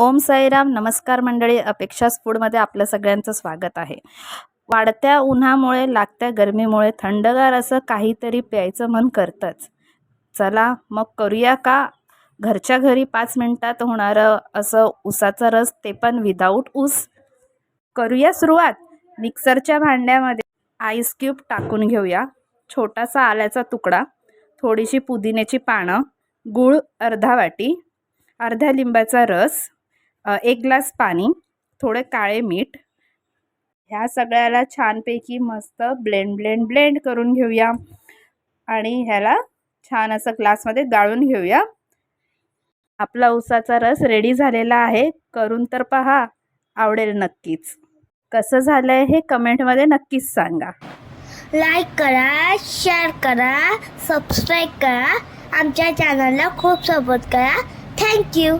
ओम साईराम नमस्कार मंडळी. अपेक्षास फूडमध्ये आपलं सगळ्यांचं स्वागत आहे. वाढत्या उन्हामुळे लागत्या गरमीमुळे थंडगार असं काहीतरी प्यायचं मन करतंच. चला मग करूया का? घरच्या घरी पाच मिनटात होणारं असं ऊसाचा रस ते पण विदाऊट ऊस. करूया सुरुवात. मिक्सरच्या भांड्यामध्ये आईस क्यूब टाकून घेऊया. छोटासा आल्याचा तुकडा थोडीशी पुदिन्याची पानं गूळ अर्धा वाटी अर्ध्या लिंबाचा रस एक ग्लास पाणी थोडे काळे मीठ. ह्या सगळ्याला छानपैकी मस्त ब्लेंड ब्लेंड ब्लेंड करून घेऊया. आणि ह्याला छान असं ग्लासमध्ये गाळून घेऊया. आपला उसाचा रस रेडी झालेला आहे. करून तर पहा आवडेल नक्कीच. कसं झालं आहे हे कमेंटमध्ये नक्कीच सांगा. लाईक करा शेअर करा सबस्क्राईब करा. आमच्या चॅनलला खूप सपोर्ट करा. थँक्यू